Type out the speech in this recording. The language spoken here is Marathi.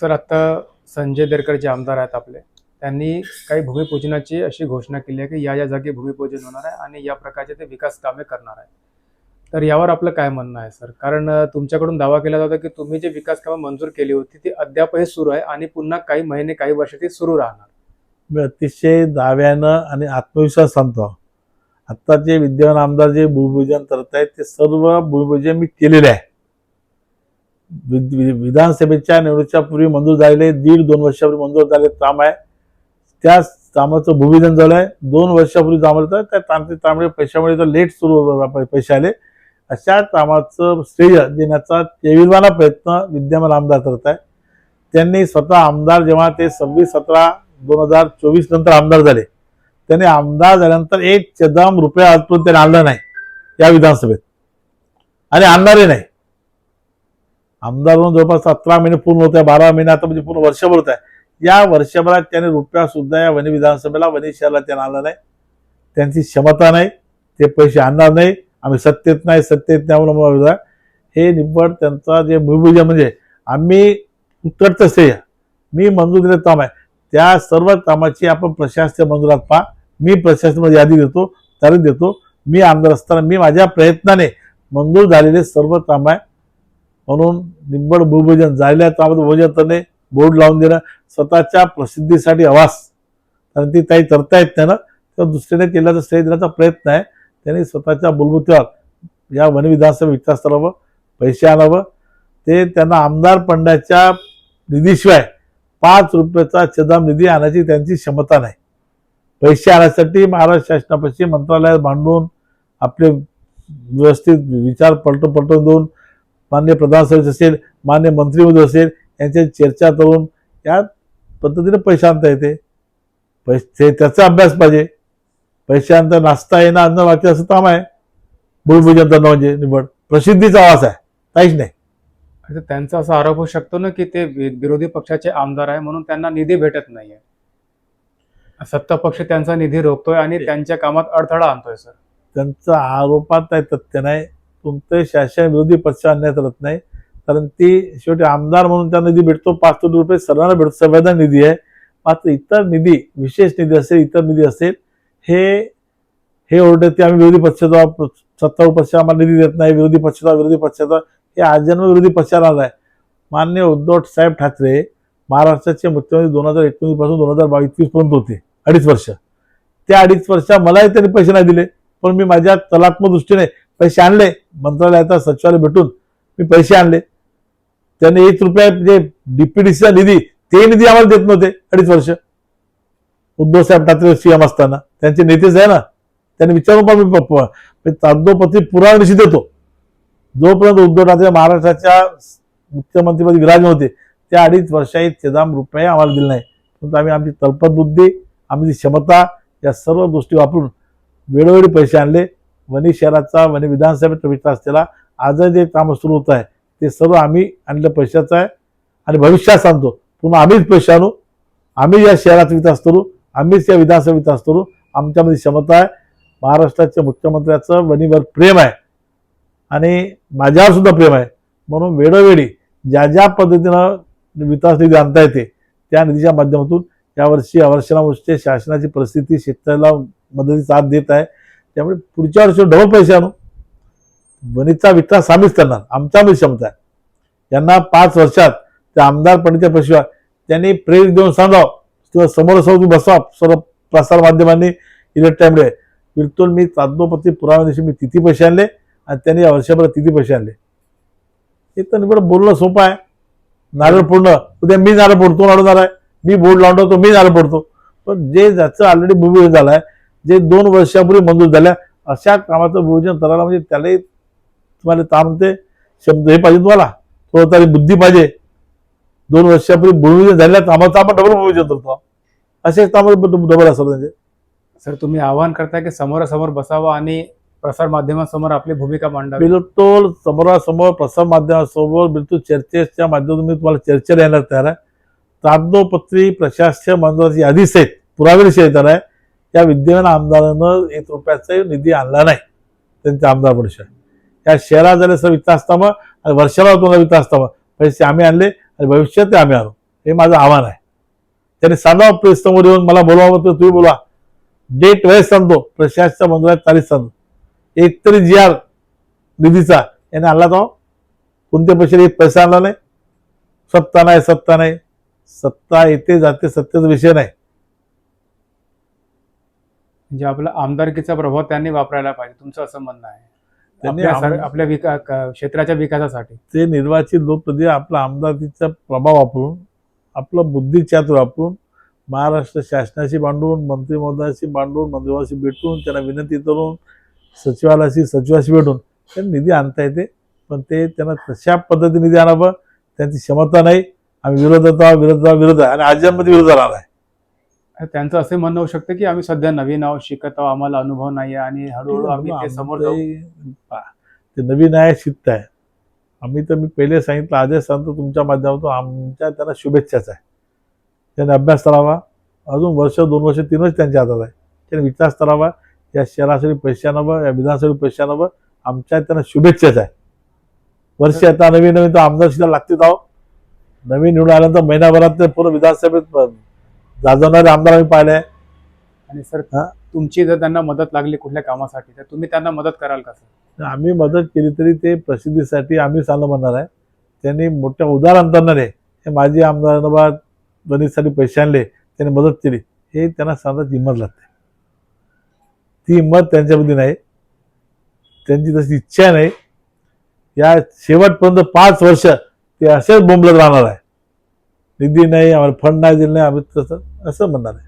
सर आता संजय देरकर जे आमदार आहेत आपले त्यांनी काही भूमिपूजनाची अशी घोषणा केली आहे की या या जागी भूमिपूजन होणार आहे आणि या प्रकारचे ते विकास कामे करणार आहे तर यावर आपलं काय म्हणणं आहे सर? कारण तुमच्याकडून दावा केला जातो की तुम्ही जे विकास कामं मंजूर केली होती ती अद्यापही सुरू आहे आणि पुन्हा काही महिने काही वर्ष ती सुरू राहणार. मी अतिशय दाव्यानं आणि आत्मविश्वास सांगतो. आत्ता जे विद्यमान आमदार जे भूमिपूजन करत आहेत ते सर्व भूमिपूजन मी केलेले आहे. विधानसभेच्या निवडणुकीच्या पूर्वी मंजूर झालेले दीड दोन वर्षापूर्वी मंजूर झालेले काम आहे. त्या कामाचं भूमिधन झालं आहे. दोन वर्षापूर्वी जमलं तर त्या तांत्रिक त्यामुळे पैशामुळे तर लेट सुरू पैसे आले. अशा कामाचं श्रेय देण्याचा तेविलवाना प्रयत्न विद्यमान आमदार करत आहे त्यांनी स्वतः आमदार जेव्हा ते सव्वीस सतरा दोन हजार चोवीस नंतर आमदार झाले. त्यांनी आमदार झाल्यानंतर एक चदाम रुपया आजपर्यंत त्यांनी आणला नाही या विधानसभेत. आणि आणणारे नाही. आमदार म्हणून जवळपास सतरा महिने पूर्ण होत आहे बारा महिने आता म्हणजे पूर्ण वर्षभर होत आहे. या वर्षभरात त्याने रुपया सुद्धा या वनी विधानसभेला वनी शहराला त्याने आणला नाही. त्यांची क्षमता नाही ते पैसे आणणार नाही आम्ही सत्तेत नाही सत्तेत नाही हे निव्वळ त्यांचा जे भूमिपूजन म्हणजे आम्ही उत्तरचं श्रेय मी मंजूर दिलं काम आहे. त्या सर्व कामाची आपण प्रशासकीय मंजुरात पहा. मी प्रशासनामध्ये यादी देतो तारीख देतो. मी आमदार असताना मी माझ्या प्रयत्नाने मंजूर झालेले सर्व काम आहे. म्हणून निंबड भूभोजन झालेल्या कामात भोजन त्याने बोर्ड लावून देणं स्वतःच्या प्रसिद्धीसाठी आवाज. कारण ती काही करता येत नाही ना तर दुसऱ्याने केल्याचा श्रेय देण्याचा प्रयत्न आहे. त्यांनी स्वतःच्या बुलबुत्यावर या वनविधानसभा विकास करावं पैसे आणावं. ते त्यांना आमदार पंड्याच्या निधीशिवाय पाच रुपयाचा छदाम निधी आणायची त्यांची क्षमता नाही. पैसे आणण्यासाठी महाराष्ट्र शासनापाशी मंत्रालयात मांडून आपले व्यवस्थित विचार पलट पलटून देऊन मान्य प्रधान सचिव असेल मान्य मंत्रीमध्ये असेल यांच्याशी चर्चा करून या पद्धतीने पैसे आणता येते. पैसे त्याचा अभ्यास पाहिजे. पैसे आणता नाचता येणं अन्न वाचते असं काम आहे. भूमिपूजन करणं म्हणजे निवड. प्रसिद्धीचा आवाज आहे. काहीच नाही. आता त्यांचा असा आरोप होऊ शकतो ना की ते विरोधी पक्षाचे आमदार आहे म्हणून त्यांना निधी भेटत नाहीये. सत्ता पक्ष त्यांचा निधी रोखतोय आणि त्यांच्या कामात अडथळा आणतोय सर. त्यांचा आरोपात काही तथ्य नाही. कोणतंही शासन विरोधी पक्ष आणण्यात करत नाही. कारण ती शेवटी आमदार म्हणून त्यांना निधी भेटतो पाच कोटी रुपये सर्वांना भेटतो संविधान निधी आहे. मात्र इतर निधी विशेष निधी असेल इतर निधी असेल हे हे ओरडत ते आम्ही विरोधी पक्षाचा सत्तावर पक्ष आम्हाला निधी देत नाही विरोधी पक्षाचा विरोधी पक्षाचा. हे आजन्म विरोधी पक्षाला आहे मान्य उद्धव साहेब ठाकरे महाराष्ट्राचे मुख्यमंत्री दोन हजार एकोणीसपासून दोन हजार बावीस पर्यंत होते. अडीच वर्ष. त्या अडीच वर्षा मलाही त्यांनी पैसे नाही दिले. पण मी माझ्या कलात्मक दृष्टीने पैसे आणले. मंत्रालयाचा सचिवालय भेटून मी पैसे आणले. त्यांनी एक रुपया जे डीपीडीसीचा निधी ते निधी आम्हाला देत नव्हते अडीच वर्ष. उद्धव साहेब ठाकरे सीएम असताना. त्यांचे नेतेच आहे ना. त्यांनी विचारून पण मी प- मी देतो. जोपर्यंत उद्धव ठाकरे महाराष्ट्राच्या मुख्यमंत्रीपदी विराजमान होते त्या अडीच वर्षाही तेदाम रुपये आम्हाला दिले नाही. परंतु आम्ही आमची तल्पत बुद्धी आमची क्षमता या सर्व गोष्टी वापरून वेळोवेळी पैसे आणले. वणी शहराचा वणी विधानसभेचा विकास केला आजही जे काम सुरू होत आहे ते सर्व आम्ही आणलं पैशाचं आहे. आणि भविष्यात सांगतो पुन्हा आम्हीच पैसे आणू. आम्ही या शहराचा विकास करू आम्हीच या विधानसभा विकास करू. आमच्यामध्ये क्षमता आहे. महाराष्ट्राच्या मुख्यमंत्र्याचं वणीवर प्रेम आहे. आणि माझ्यावर सुद्धा प्रेम आहे. म्हणून वेळोवेळी ज्या ज्या पद्धतीनं विकास निधी आणता येते त्या निधीच्या माध्यमातून यावर्षी अवर्षणावर्षी शासनाची परिस्थिती शेतकऱ्याला मदतीचा साथ देत आहे. त्यामुळे पुढच्या वर्षी डबल पैसे आणू. बनीचा विकास आम्हीच करणार. आमच्यामध्ये क्षमता आहे. यांना पाच वर्षात त्या आमदार पंडित पशिवा त्यांनी प्रेरित देऊन सांगाव. किंवा समोरासमोर तुम्ही बसवा. सर्व प्रसार माध्यमांनी इलेक्ट इलेक्ट्रॉनिक बिलकुल मी तादनोपती पुराव्या दिवशी मी तिथे पैसे आणले आणि त्यांनी या वर्षभरात तिथे पैसे आणले. हे तर निवड बोलणं सोपं आहे. नारळ फोडणं. उद्या मी नारळ फोडतो नाडवणार आहे. मी बोर्ड लावून तो मी नारळ फोडतो. पण जे ज्याचं ऑलरेडी भूमी झालं आहे जे दोन वर्षापूर्वी मंजूर झाल्या अशा कामाचं भूमिपूजन करायला म्हणजे त्यालाही तुम्हाला ताण म्हणते शब्द हे पाहिजे तुम्हाला. थोडं तरी बुद्धी पाहिजे. दोन वर्षापूर्वी भूमिपूजन झालेल्या कामाचं आपण डबल भूमिपूजन करतो. असेच कामाचं डबल असतं म्हणजे. सर तुम्ही आवाहन करताय की समोरासमोर बसावं आणि प्रसार माध्यमांसमोर आपली भूमिका मांडावी. बिलकुल समोरासमोर प्रसार माध्यमासमोर बिलकुल चर्चेच्या माध्यमातून मी तुम्हाला चर्चेला येणार तयार आहे. कागदोपत्री प्रशासकीय मंडळाची यादी सहित पुराव्याविषयी येणार आहे. या विद्यमान आमदारानं एक रुपयाचा निधी आणला नाही त्यांच्या आमदार परिषद. या शहरात झाले सर विकास कामं आणि वर्षाला तुम्हाला विकास कामं पैसे आम्ही आणले आणि भविष्यात ते आम्ही आणू. हे माझं आव्हान आहे. त्याने सांगावं प्रेस समोर येऊन मला बोलवावं तर तुम्ही बोला. डेट वेळेस सांगतो प्रशासनाच्या मंदिरात तारीख सांगतो. एक तरी जी आर निधीचा याने आणला तो. कोणत्या पैशाने एक पैसा आणला नाही. सत्ता नाही सत्ता नाही. सत्ता येते जाते सत्तेचा विषय नाही. म्हणजे आपला आमदारकीचा प्रभाव त्यांनी वापरायला पाहिजे तुमचं असं म्हणणं आहे. त्यांनी आपल्या सर- आम- आपल्या विका क- क्षेत्राच्या विकासासाठी. ते निर्वाचित लोकप्रतिनिधी आपला आमदारकीचा प्रभाव वापरून आपलं बुद्धिचातुर वापरून महाराष्ट्र शासनाशी भांडून मंत्री महोदयाशी भांडून मंत्रिमंडळाशी भेटून त्यांना विनंती करून सचिवालयाशी सचिवाशी भेटून त्यांना निधी आणता येते. पण ते त्यांना तशा पद्धतीने निधी आणावं त्यांची क्षमता नाही. आम्ही विरोधात आहोत विरोधात आहोत, विरोध आहे आणि आजमध्ये विरोधात आला आहे त्यांचं असे म्हणणं होऊ शकतं की आम्ही सध्या नवीन आहोत शिकत आहोत आम्हाला अनुभव नाही आहे आणि हळूहळू आम्ही ते समोर ते नवीन आहे आहे. आम्ही तर मी पहिले सांगितलं आजच सांगतो तुमच्या माध्यमातून आमच्या त्यांना शुभेच्छाच आहे. त्यांनी अभ्यास करावा. अजून वर्ष दोन वर्ष तीन वर्ष त्यांच्या हातात आहे. त्यांनी विकास करावा. या शहरासाठी पैसे आणावं या विधानसभेसाठी पैसे आणावं. आमच्या त्यांना शुभेच्छाच आहे. वर्ष आता नवीन नवीन तर आमदार सुद्धा लागतील आहो नवीन निवडून आल्यानंतर महिनाभरात ते पूर्ण विधानसभेत गाजवणारे आमदार आम्ही पाहिले आहे. आणि सर हा? तुमची जर त्यांना मदत लागली कुठल्या कामासाठी तर तुम्ही त्यांना मदत कराल का सर? आम्ही मदत केली तरी ते प्रसिद्धीसाठी आम्ही चांगलं म्हणणार आहे. त्यांनी मोठ्या उदार अंतरणारे हे माझी आमदारांना गणितसाठी पैसे आणले त्यांनी मदत केली. हे त्यांना सांगण्याची हिंमत लागते. ती हिंमत त्यांच्यामध्ये नाही. त्यांची तशी इच्छा नाही. या शेवटपर्यंत पाच वर्ष ते असेच बोंबलत राहणार आहे. निधी नाही आम्हाला फंड नाही दिले नाही आम्ही तसं असं म्हणणार आहे.